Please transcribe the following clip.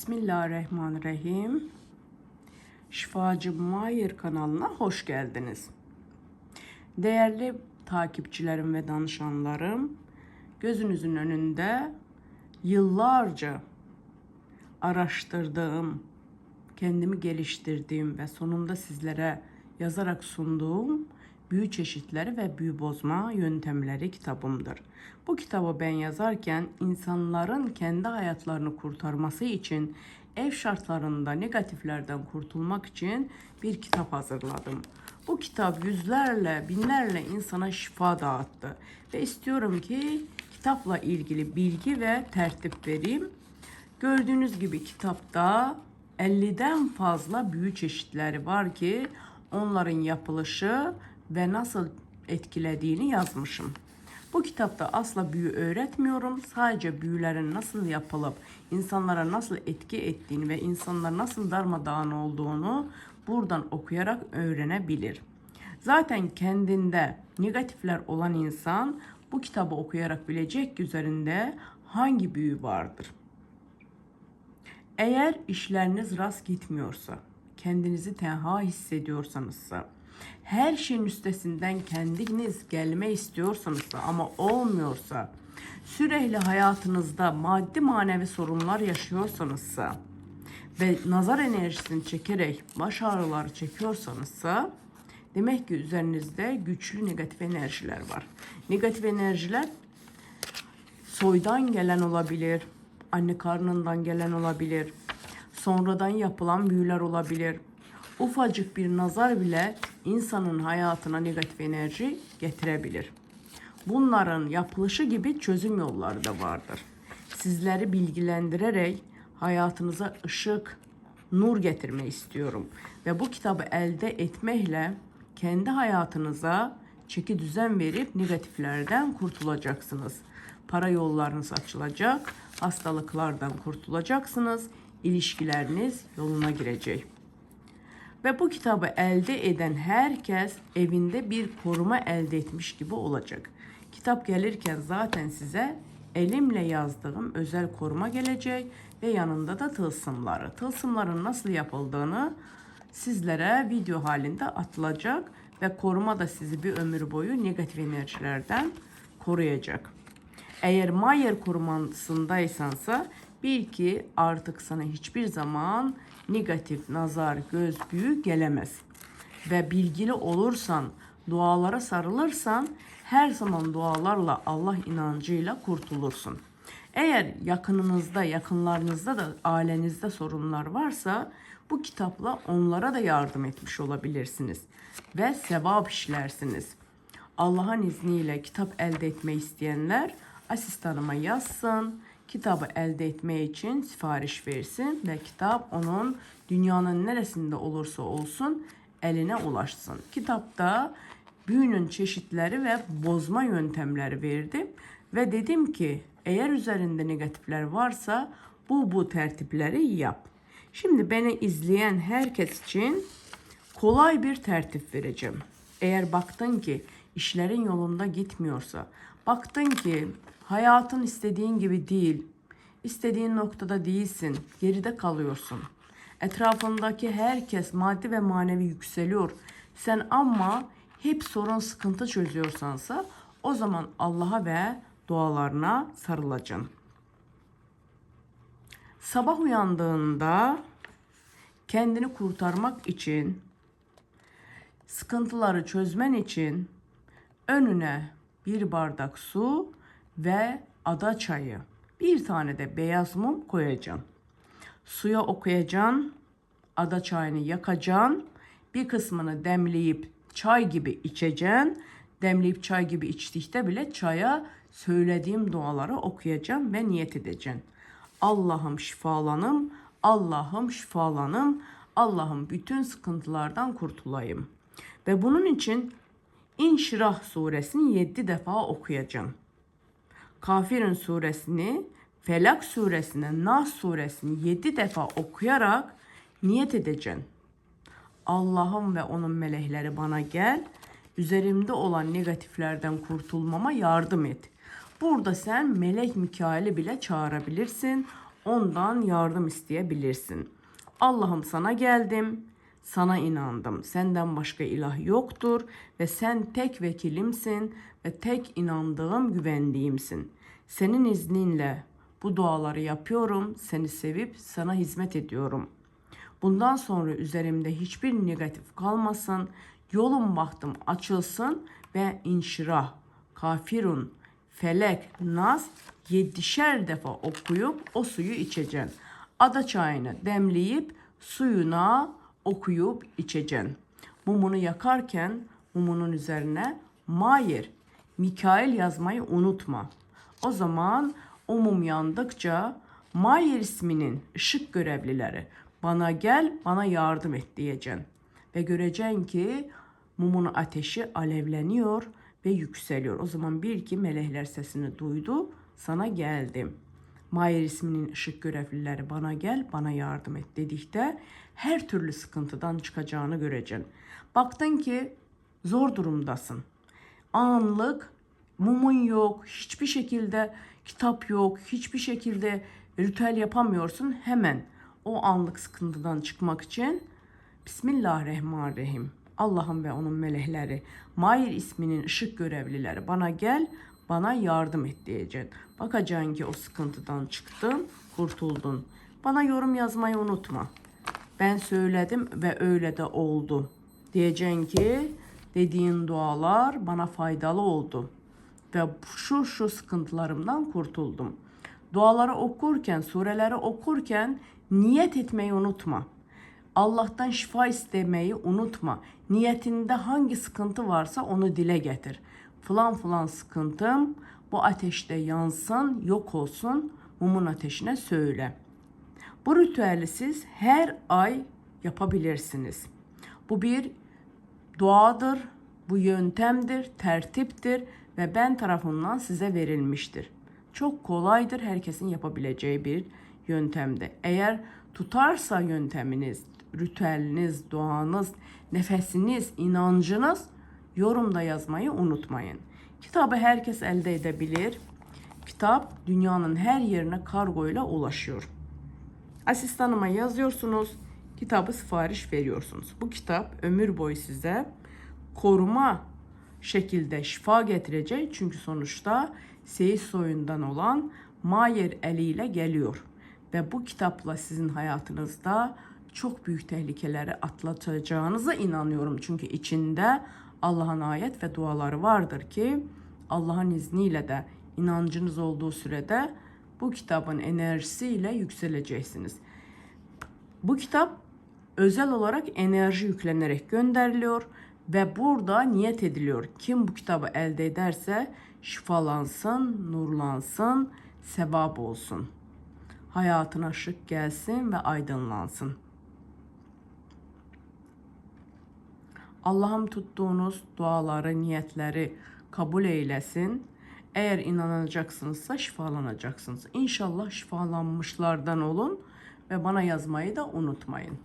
Bismillahirrahmanirrahim. Şifacı Mahir kanalına hoş geldiniz. Değerli takipçilerim ve danışanlarım, gözünüzün önünde yıllarca araştırdığım, kendimi geliştirdiğim ve sonunda sizlere yazarak sunduğum büyü çeşitleri ve büyü bozma yöntemleri kitabımdır. Bu kitabı ben yazarken insanların kendi hayatlarını kurtarması için ev şartlarında negatiflerden kurtulmak için bir kitap hazırladım. Bu kitap yüzlerle, binlerle insana şifa dağıttı ve istiyorum ki kitapla ilgili bilgi ve tertip vereyim. Gördüğünüz gibi kitapta 50'den fazla büyü çeşitleri var ki onların yapılışı ve nasıl etkilediğini yazmışım. Bu kitapta asla büyü öğretmiyorum. Sadece büyülerin nasıl yapılıp insanlara nasıl etki ettiğini ve insanlar nasıl darmadağın olduğunu buradan okuyarak öğrenebilir. Zaten kendinde negatifler olan insan bu kitabı okuyarak bilecek üzerinde hangi büyü vardır. Eğer işleriniz rast gitmiyorsa, kendinizi tenha hissediyorsanızsa, her şeyin üstesinden kendiniz gelme istiyorsanızsa ama olmuyorsa, sürekli hayatınızda maddi manevi sorunlar yaşıyorsanızsa ve nazar enerjisini çekerek baş ağrıları çekiyorsanızsa demek ki üzerinizde güçlü negatif enerjiler var. Negatif enerjiler soydan gelen olabilir, anne karnından gelen olabilir, sonradan yapılan büyüler olabilir. Ufacık bir nazar bile insanın hayatına negatif enerji getirebilir. Bunların yapılışı gibi çözüm yolları da vardır. Sizleri bilgilendirerek hayatınıza ışık, nur getirmeyi istiyorum. Ve bu kitabı elde etmekle kendi hayatınıza çeki düzen verip negatiflerden kurtulacaksınız. Para yollarınız açılacak, hastalıklardan kurtulacaksınız, ilişkileriniz yoluna girecek. Ve bu kitabı elde eden herkes evinde bir koruma elde etmiş gibi olacak. Kitap gelirken zaten size elimle yazdığım özel koruma gelecek ve yanında da tılsımları. Tılsımların nasıl yapıldığını sizlere video halinde atılacak ve koruma da sizi bir ömür boyu negatif enerjilerden koruyacak. Eğer Mayer korumasındaysansa bil ki artık sana hiçbir zaman negatif nazar, göz büyü gelemez. Ve bilgili olursan, dualara sarılırsan her zaman dualarla Allah inancıyla kurtulursun. Eğer yakınınızda, yakınlarınızda da ailenizde sorunlar varsa bu kitapla onlara da yardım etmiş olabilirsiniz ve sevap işlersiniz. Allah'ın izniyle kitap elde etme isteyenler asistanıma yazsın. Kitabı elde etme için sipariş versin ve kitap onun dünyanın neresinde olursa olsun eline ulaşsın. Kitapta büyünün çeşitleri ve bozma yöntemleri verdim ve dedim ki eğer üzerinde negatifler varsa bu bu tertipleri yap. Şimdi beni izleyen herkes için kolay bir tertip vereceğim. Eğer baktın ki işlerin yolunda gitmiyorsa, baktın ki hayatın istediğin gibi değil, istediğin noktada değilsin, geride kalıyorsun. Etrafındaki herkes maddi ve manevi yükseliyor. Sen ama hep sorun sıkıntı çözüyorsansa o zaman Allah'a ve dualarına sarılacaksın. Sabah uyandığında kendini kurtarmak için, sıkıntıları çözmen için önüne bir bardak su ve ada çayı, bir tane de beyaz mum koyacaksın. Suya okuyacaksın, ada çayını yakacaksın, bir kısmını demleyip çay gibi içeceksin. Demleyip çay gibi içtikte bile çaya söylediğim duaları okuyacağım ve niyet edeceksin. Allah'ım şifalanım, Allah'ım şifalanım, Allah'ım bütün sıkıntılardan kurtulayım. Ve bunun için İnşirah suresini 7 defa okuyacağım. Kafirun suresini, Felak suresini, Nas suresini 7 defa okuyarak niyet edeceksin. Allah'ım ve onun melekleri bana gel, üzerimde olan negatiflerden kurtulmama yardım et. Burada sen melek Mikail'i bile çağırabilirsin. ondan yardım isteyebilirsin. Allah'ım sana geldim, sana inandım. Senden başka ilah yoktur ve sen tek vekilimsin ve tek inandığım, güvendiğimsin. Senin izninle bu duaları yapıyorum, seni sevip sana hizmet ediyorum. Bundan sonra üzerimde hiçbir negatif kalmasın. Yolum bahtım açılsın ve inşirah, kafirun, felek, nas yedişer defa okuyup o suyu içeceksin. Ada çayını demleyip suyuna okuyup içeceksin. Mumunu yakarken mumunun üzerine Mayer, Mikail yazmayı unutma. O zaman o mum yandıkça Mayer isminin ışık görevlileri bana gel bana yardım et diyeceksin. Ve göreceksin ki mumun ateşi alevleniyor ve yükseliyor. O zaman bil ki melekler sesini duydu sana geldim. Mayer isminin ışık görevlileri bana gel bana yardım et dedikte her türlü sıkıntıdan çıkacağını göreceksin. Baktın ki zor durumdasın. Anlık mumun yok, hiçbir şekilde kitap yok, hiçbir şekilde ritüel yapamıyorsun. Hemen o anlık sıkıntıdan çıkmak için Bismillahirrahmanirrahim. Allah'ım ve onun melekleri, Mair isminin ışık görevlileri bana gel, bana yardım et diyeceksin. Bakacaksın ki o sıkıntıdan çıktın, kurtuldun. Bana yorum yazmayı unutma. Ben söyledim ve öyle de oldu. Diyeceksin ki dediğin dualar bana faydalı oldu. Ve şu şu sıkıntılarımdan kurtuldum. Duaları okurken, sureleri okurken niyet etmeyi unutma. Allah'tan şifa istemeyi unutma. Niyetinde hangi sıkıntı varsa onu dile getir. Falan falan sıkıntım bu ateşte yansın, yok olsun. Mumun ateşine söyle. Bu ritüeli siz her ay yapabilirsiniz. Bu bir duadır, bu yöntemdir, tertiptir ve ben tarafından size verilmiştir. Çok kolaydır, herkesin yapabileceği bir yöntemde. Eğer tutarsa yönteminiz, ritüeliniz, duanız, nefesiniz, inancınız yorumda yazmayı unutmayın. Kitabı herkes elde edebilir. Kitap dünyanın her yerine kargo ile ulaşıyor. Asistanıma yazıyorsunuz, kitabı sipariş veriyorsunuz. Bu kitap ömür boyu size koruma şekilde şifa getirecek. Çünkü sonuçta seyis soyundan olan Mayer eliyle geliyor. Ve bu kitapla sizin hayatınızda çok büyük tehlikeleri atlatacağınıza inanıyorum. Çünkü içinde Allah'ın ayet ve duaları vardır ki Allah'ın izniyle de inancınız olduğu sürede bu kitabın enerjisiyle yükseleceksiniz. Bu kitap özel olarak enerji yüklenerek gönderiliyor ve burada niyet ediliyor. Kim bu kitabı elde ederse şifalansın, nurlansın, sevap olsun. Hayatına ışık gelsin ve aydınlansın. Allah'ım tuttuğunuz duaları, niyetleri kabul eylesin. Eğer inanacaksınızsa şifalanacaksınız. İnşallah şifalanmışlardan olun ve bana yazmayı da unutmayın.